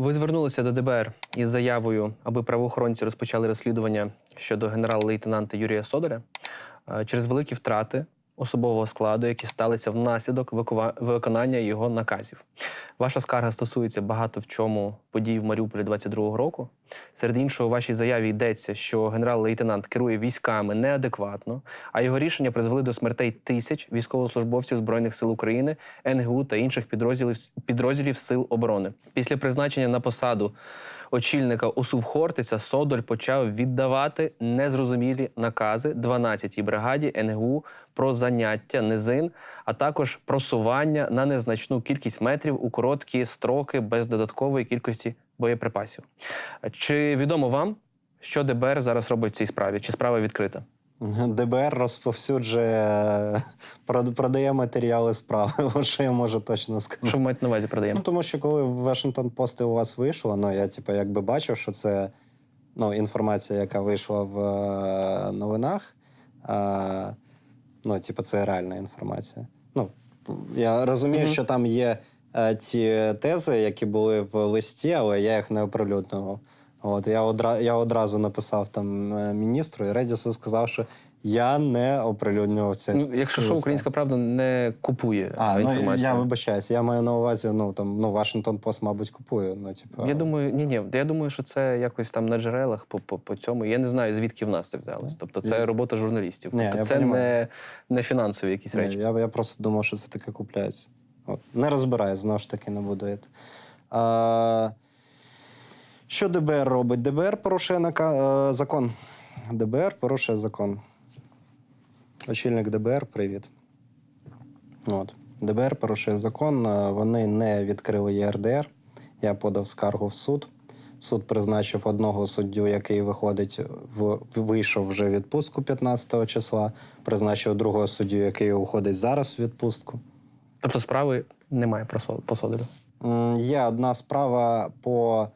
Ви звернулися до ДБР із заявою, аби правоохоронці розпочали розслідування щодо генерал-лейтенанта Юрія Содоля е, через великі втрати особового складу, які сталися внаслідок виконання його наказів. Ваша скарга стосується багато в чому подій в Маріуполі 22-го року. Серед іншого, у вашій заяві йдеться, що генерал-лейтенант керує військами неадекватно, а його рішення призвели до смертей тисяч військовослужбовців Збройних сил України, НГУ та інших підрозділів, підрозділів Сил оборони. Після призначення на посаду очільника ОСУВ Хортиця Содоль почав віддавати незрозумілі накази 12-й бригаді НГУ про заняття низин, а також просування на незначну кількість метрів у короткі строки без додаткової кількості боєприпасів. Чи відомо вам, що ДБР зараз робить в цій справі? Чи справа відкрита? ДБР розповсюджує, продає матеріали справи. От що я можу точно сказати. Що ви маєте на увазі Ну, тому що коли в Washington Post у вас вийшло, ну я типу, якби бачив, що це ну, інформація, яка вийшла в е, новинах. Е, ну, типу, це реальна інформація. Ну, я розумію, Мгм. що там є е, ці тези, які були в листі, але я їх не оприлюднював. От я одра, я одразу написав там е, міністру, і Редісу сказав, що я не оприлюднював це. Ну, якщо що, українська правда не купує А, е, ну, інформацію. я вибачаюся. Я маю на увазі, ну там ну Вашингтон Пост, мабуть, купує. Ну, типу, Я думаю, ні, ні. Я думаю, що це якось там на джерелах по, по, по цьому. Я не знаю, звідки в нас це взялось. Тобто, це робота журналістів. Ні, Тобто, я це не, не фінансові якісь Ні, речі. я, я просто думав, що це таке купляється. От. Не розбираю, знову ж таки, не буду. А, що ДБР робить? ДБР порушує нака... е, закон. ДБР порушує закон. Очільник ДБР, привіт. От. ДБР порушує закон. е, Вони не відкрили ЄРДР. Я подав скаргу в суд. Суд призначив одного суддю, який виходить в вийшов вже в відпустку 15 числа. Призначив другого суддю, який уходить зараз в відпустку. Тобто справи немає по Содолю. Є одна справа по.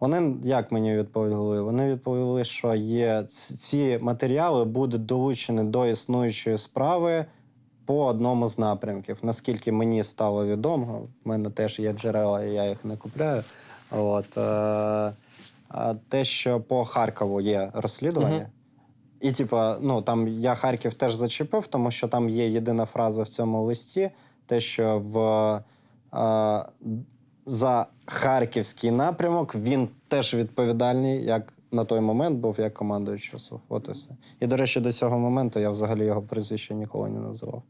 Вони як мені відповіли? Вони відповіли, що є ці матеріали будуть долучені до існуючої справи по одному з напрямків. Наскільки мені стало відомо, в мене теж є джерела, і я їх не купляю. От, е, а те, що по Харкову є розслідування. І, типа, ну там я Харків теж зачепив, тому що там є єдина фраза в цьому листі: те, що в е, за харківський напрямок він теж відповідальний, як на той момент був як командуючий ОСУ. От і все. І, до речі, до цього моменту я взагалі його прізвище ніколи не називав.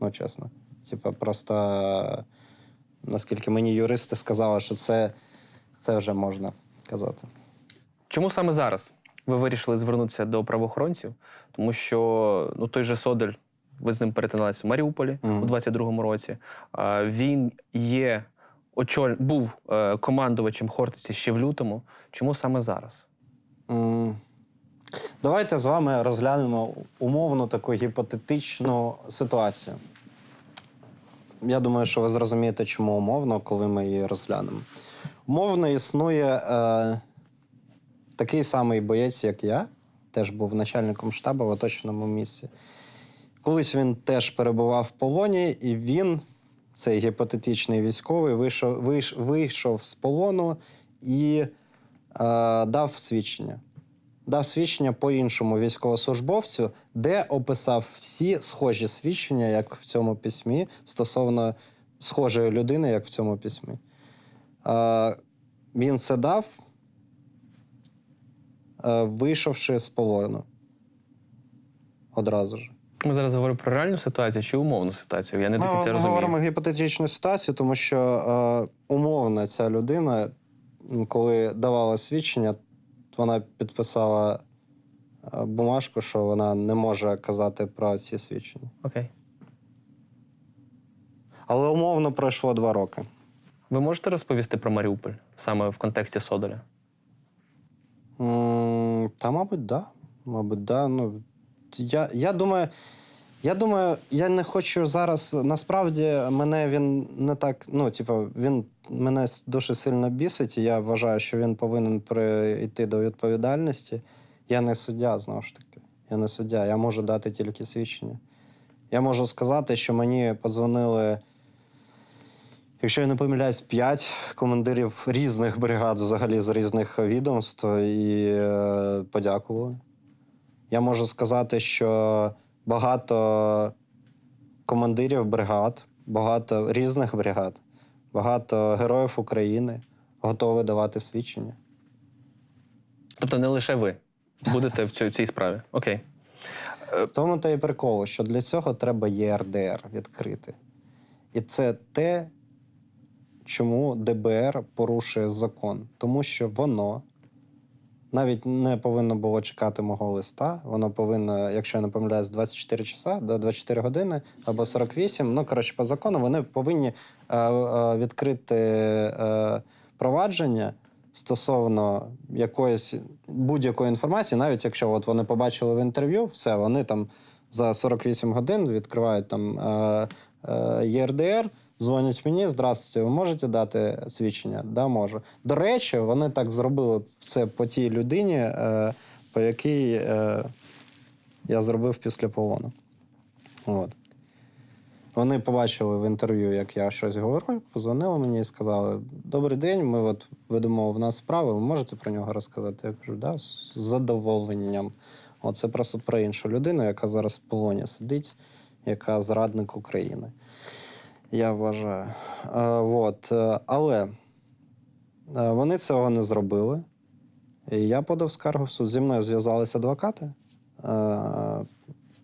Ну, чесно. Типа, просто наскільки мені юристи сказали, що це, це вже можна казати. Чому саме зараз ви вирішили звернутися до правоохоронців? Тому що ну, той же Содоль, ви з ним перетиналися в Маріуполі Мгм. у 22-му році. Він є очоль... був е, командувачем Хортиці ще в лютому. Чому саме зараз? М, Давайте з вами розглянемо умовну таку гіпотетичну ситуацію. Я думаю, що ви зрозумієте, чому умовно, коли ми її розглянемо. Умовно існує е, такий самий боєць, як я, теж був начальником штабу в оточеному місці. Колись він теж перебував в полоні, і він, цей гіпотетичний військовий, вийшов, вийш, вийшов з полону і е, дав свідчення. Дав свідчення по іншому військовослужбовцю, де описав всі схожі свідчення, як в цьому письмі, стосовно схожої людини, як в цьому письмі. Е, він це дав, е, вийшовши з полону. Одразу ж. Ми зараз говоримо про реальну ситуацію чи умовну ситуацію. Я не до Ми, кінця ми розумію. говоримо гіпотетичну ситуацію, тому що е, умовно ця людина, коли давала свідчення, вона підписала е, бумажку, що вона не може казати про ці свідчення. Окей. Але умовно пройшло два роки. Ви можете розповісти про Маріуполь саме в контексті Содоля? Та, мабуть, да. Мабуть, да. Ну, я, я думаю. Я думаю, я не хочу зараз. Насправді, мене він не так. Ну, типу, він мене дуже сильно бісить, і я вважаю, що він повинен прийти до відповідальності. Я не суддя, знову ж таки. Я не суддя. Я можу дати тільки свідчення. Я можу сказати, що мені подзвонили якщо я не помиляюсь, п'ять командирів різних бригад, взагалі з різних відомств, і е, подякували. Я можу сказати, що багато командирів бригад, багато різних бригад, багато героїв України готові давати свідчення. Тобто не лише ви будете в цій справі. Окей. В тому та й прикол, що для цього треба ЄРДР відкрити. І це те, чому ДБР порушує закон. Тому що воно навіть не повинно було чекати мого листа. Воно повинно, якщо я не помиляюсь, 24 часа до 24 години або 48. Ну, коротше, по закону вони повинні е, е, відкрити е, провадження стосовно якоїсь будь-якої інформації, навіть якщо от вони побачили в інтерв'ю, все, вони там за 48 годин відкривають там е, е, ЄРДР, дзвонять мені, здравствуйте, ви можете дати свідчення? Да, можу. До речі, вони так зробили це по тій людині, е, по якій е, я зробив після полону. От. Вони побачили в інтерв'ю, як я щось говорю, позвонили мені і сказали: Добрий день, ми от ведемо в нас справи, ви можете про нього розказати? Я кажу, да, з задоволенням. Це просто про іншу людину, яка зараз в полоні сидить, яка зрадник України. Я вважаю. Е, от. е, Але е, вони цього не зробили. І я подав скаргу в суд. Зі мною зв'язалися адвокати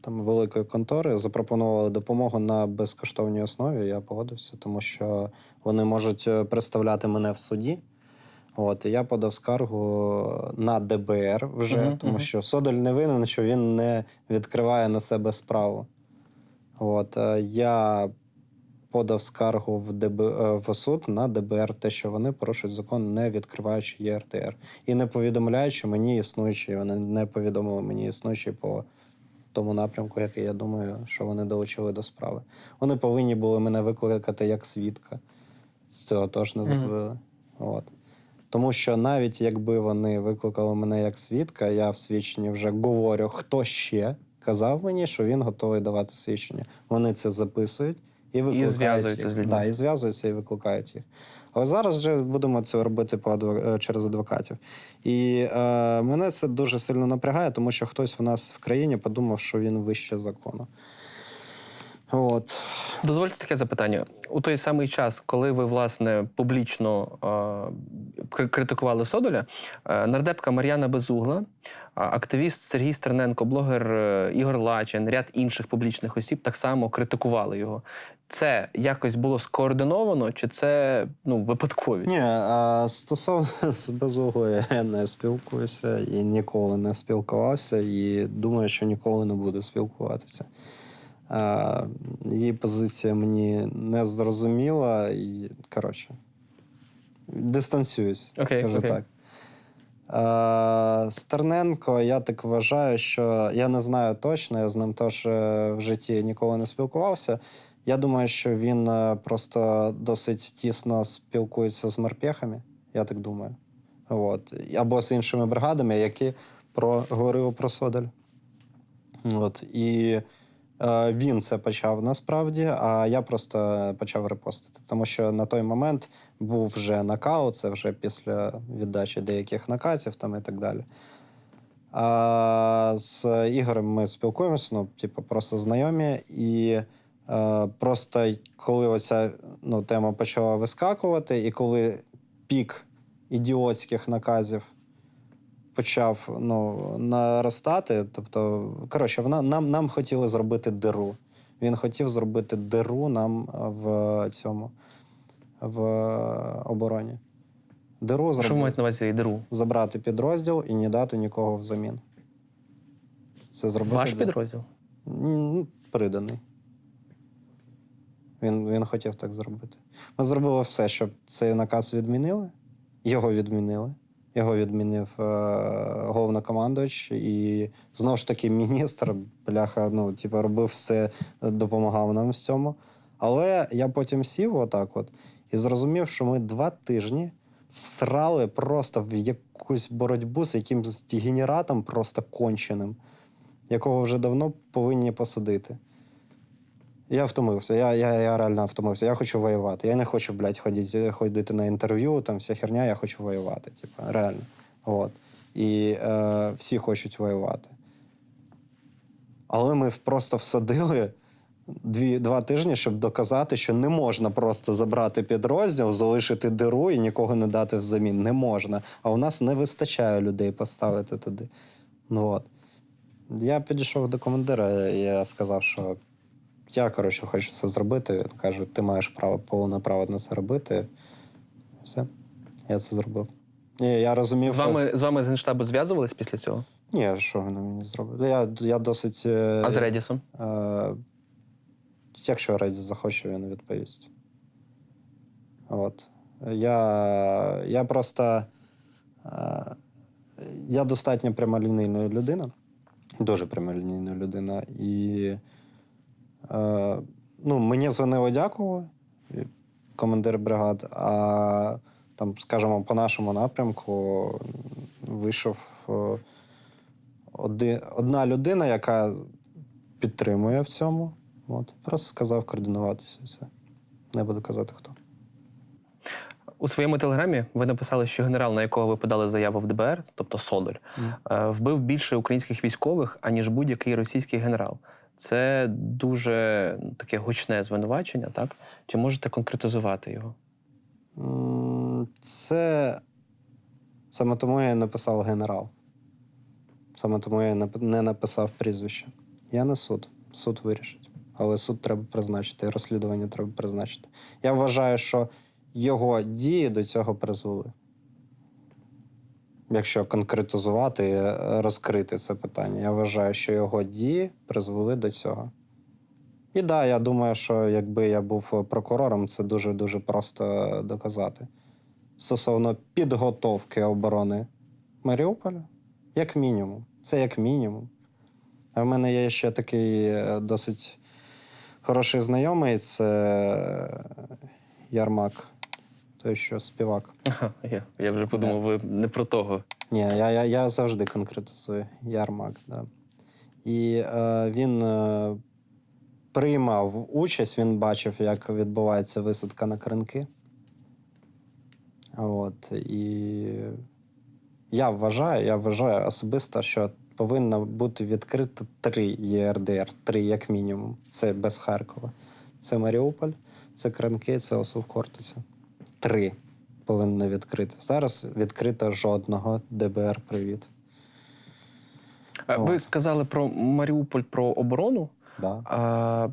там великої контори, запропонували допомогу на безкоштовній основі. Я погодився, тому що вони можуть представляти мене в суді. От, і я подав скаргу на ДБР вже, Мгм, тому мгм. що Содоль не винен, що він не відкриває на себе справу. От, я подав скаргу в, ДБ, е, в суд на ДБР, те, що вони порушують закон, не відкриваючи ЄРТР. І не повідомляючи мені існуючі, вони не повідомили мені існуючі по тому напрямку, який я думаю, що вони долучили до справи. Вони повинні були мене викликати як свідка. З цього теж не зробили. От. Тому що навіть якби вони викликали мене як свідка, я в свідченні вже говорю, хто ще казав мені, що він готовий давати свідчення. Вони це записують і викликають зв'язуються їх. з людьми. Да, і зв'язуються і викликають їх. Але зараз вже будемо це робити по адво- е, через адвокатів. І е, мене це дуже сильно напрягає, тому що хтось в нас в країні подумав, що він вище закону. От. Дозвольте таке запитання. У той самий час, коли ви власне публічно е, критикували Содоля, е, нардепка Мар'яна Безугла, активіст Сергій Стерненко, блогер е, Ігор Лачин, ряд інших публічних осіб так само критикували його. Це якось було скоординовано, чи це ну випадковість? Ні, а стосовно з безуглою я не спілкуюся і ніколи не спілкувався, і думаю, що ніколи не буду спілкуватися. А, її позиція мені не зрозуміла, і коротше, дистанціюсь, Окей, кажу окей. так. А, Стерненко, я так вважаю, що я не знаю точно, я з ним теж е, в житті ніколи не спілкувався. Я думаю, що він е, просто досить тісно спілкується з морпехами, я так думаю. От. Або з іншими бригадами, які про, говорили про Содаль. От. І е, він це почав насправді, а я просто почав репостити. Тому що на той момент був вже накал, це вже після віддачі деяких наказів там і так далі. А з Ігорем ми спілкуємося, ну, типу, просто знайомі. І е, просто коли оця ну, тема почала вискакувати, і коли пік ідіотських наказів почав ну, наростати, тобто, коротше, вона, нам, нам хотіли зробити диру. Він хотів зробити диру нам в цьому в обороні. Диру Що ви маєте на увазі диру? забрати підрозділ і не дати нікого взамін. Це зробити Ваш для- підрозділ? Ну, приданий. Він, він хотів так зробити. Ми зробили все, щоб цей наказ відмінили. Його відмінили. Його відмінив е, головнокомандуючий. І знову ж таки, міністр, бляха, ну, типу, робив все, допомагав нам в цьому. Але я потім сів отак от і зрозумів, що ми два тижні всрали просто в якусь боротьбу з якимось генератом просто конченим, якого вже давно повинні посадити. Я втомився. Я, я, я реально втомився. Я хочу воювати. Я не хочу, блядь, ходити, ходити на інтерв'ю, там вся херня, я хочу воювати. Типу, реально. От. І е, всі хочуть воювати. Але ми просто всадили дві, два тижні, щоб доказати, що не можна просто забрати підрозділ, залишити диру і нікого не дати взамін. Не можна. А у нас не вистачає людей поставити туди. Ну, от. Я підійшов до командира, я сказав, що я, коротше, хочу це зробити. Він каже, ти маєш право, повне право на це робити. Все, я це зробив. Ні, я розумів. З вами, з вами з Генштабу зв'язувались після цього? Ні, що він мені зробив? Я, я досить. е, А з Редісом? Е, якщо Редіс захоче, він відповість. От. Я, я просто. Е, я достатньо прямолінійна людина, дуже прямолінійна людина. І е, ну, мені дзвонили дякували, командир бригад, а там, скажімо, по нашому напрямку вийшов е, оди, одна людина, яка підтримує в цьому. От. Просто сказав координуватися і все. Не буду казати хто. У своєму телеграмі ви написали, що генерал, на якого ви подали заяву в ДБР, тобто Содоль, е, вбив більше українських військових, аніж будь-який російський генерал. Це дуже таке гучне звинувачення, так? Чи можете конкретизувати його? Це саме тому я написав генерал. Саме тому я не написав прізвище. Я не суд. Суд вирішить. Але суд треба призначити, розслідування треба призначити. Я вважаю, що його дії до цього призвели. Якщо конкретизувати е, розкрити це питання, я вважаю, що його дії призвели до цього. І так, да, я думаю, що якби я був прокурором, це дуже-дуже просто доказати. Стосовно підготовки оборони Маріуполя, як мінімум. Це як мінімум. А в мене є ще такий е, досить хороший знайомий це Ярмак, той, що співак. Ага, я, я вже подумав, ви не про того. Ні, я, я, я завжди конкретизую. Ярмак, да. І е, він е, приймав участь, він бачив, як відбувається висадка на кринки. От, і я вважаю, я вважаю особисто, що повинно бути відкрито три ЄРДР, три як мінімум. Це без Харкова. Це Маріуполь, це Кринки, це Осов Хортиця. Три повинно відкрити. Зараз відкрито жодного ДБР. Привіт. Е, Ви От. сказали про Маріуполь, про оборону. Да. А,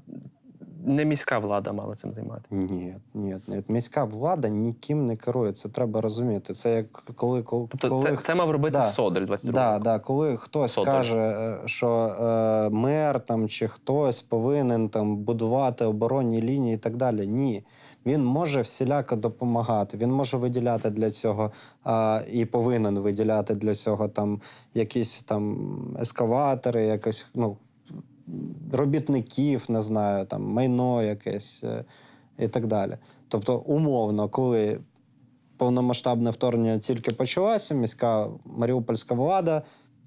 не міська влада мала цим займатися. Ні, ні, ні. Міська влада ніким не керує. Це треба розуміти. Це як коли, коли, Тобто коли це, це мав робити Да. Содоль 22 Да, року. да, коли хтось Содоль. каже, е, що е, мер там чи хтось повинен там будувати оборонні лінії і так далі. Ні. Він може всіляко допомагати. Він може виділяти для цього а, і повинен виділяти для цього там якісь там ескаватори, якось ну, робітників, не знаю, там майно якесь е, і так далі. Тобто, умовно, коли повномасштабне вторгнення тільки почалося, міська маріупольська влада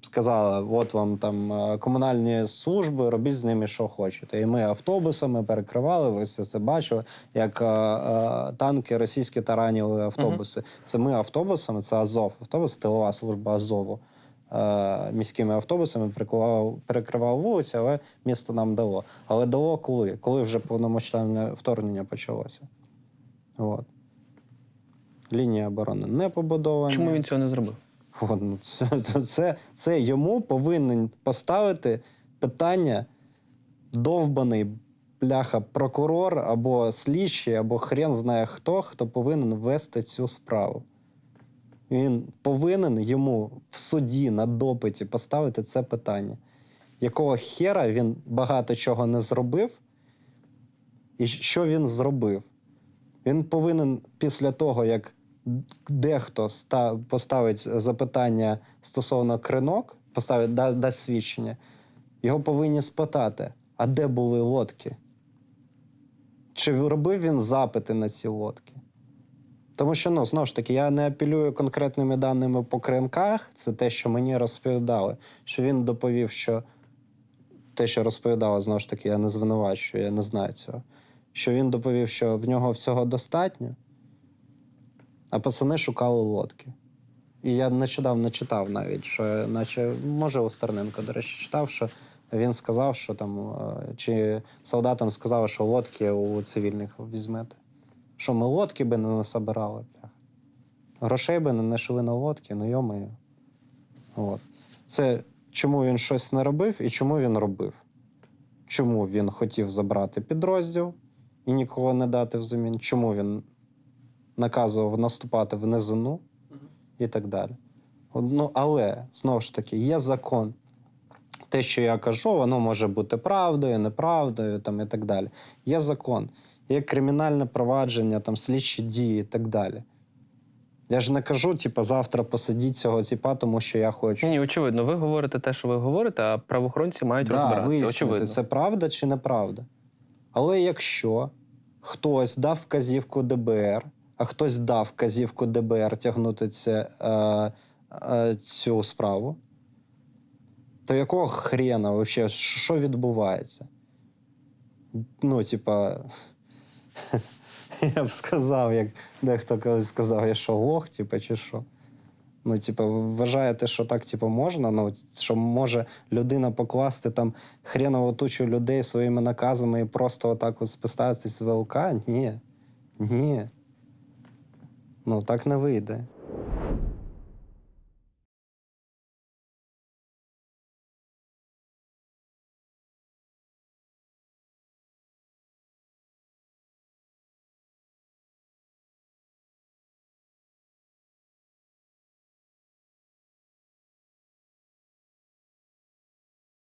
сказала: от вам там е, комунальні служби, робіть з ними, що хочете. І ми автобусами перекривали, ви все це бачили, як е, е, танки російські таранили автобуси. Це ми автобусами, це Азов, автобус, тилова служба Азову. е, Міськими автобусами перекривав, перекривав вулиці, але місто нам дало. Але дало коли? Коли вже повномасштабне вторгнення почалося. От. Лінія оборони не побудована. Чому він цього не зробив? От, ну, це, це, це йому повинен поставити питання довбаний бляха прокурор або слідчий, або хрен знає хто, хто повинен вести цю справу. Він повинен йому в суді на допиті поставити це питання. Якого хера він багато чого не зробив, і що він зробив? Він повинен після того, як дехто поставить запитання стосовно кринок, поставить да- дасть свідчення, його повинні спитати: а де були лодки? Чи робив він запити на ці лодки? Тому що, ну, знову ж таки, я не апелюю конкретними даними по кринках. Це те, що мені розповідали, що він доповів, що те, що розповідала, знову ж таки, я не звинувачую, я не знаю цього. Що він доповів, що в нього всього достатньо, а пацани шукали лодки. І я нещодавно читав навіть, що, наче, може, у Стерненко, до речі, читав, що він сказав, що там, е, чи солдатам сказали, що лодки у цивільних візьмете. Що ми лодки би не насобирали. Грошей би не знайшли на лодки, ну йомаю. От. Це чому він щось не робив і чому він робив. Чому він хотів забрати підрозділ і нікого не дати взамін, чому він наказував наступати в низину і так далі. Ну, але знову ж таки, є закон. Те, що я кажу, воно може бути правдою, неправдою там, і так далі. Є закон, є кримінальне провадження, там, слідчі дії і так далі. Я ж не кажу, типу, завтра посадіть цього тіпа, тому що я хочу. Ні, ні, очевидно, ви говорите те, що ви говорите, а правоохоронці мають Да, розбиратися. вияснити, Очевидно. це правда чи неправда. Але якщо хтось дав вказівку ДБР, а хтось дав вказівку ДБР тягнути це, е, е, цю справу, то якого хрена вообще, що відбувається? Ну, типа, я б сказав, як дехто колись сказав, я що лох, типа, чи що. Ну, типу, вважаєте, що так, типу, можна? Ну, що може людина покласти там хренову тучу людей своїми наказами і просто отак от списатись з ВЛК? Ні. Ні. Ну, так не вийде.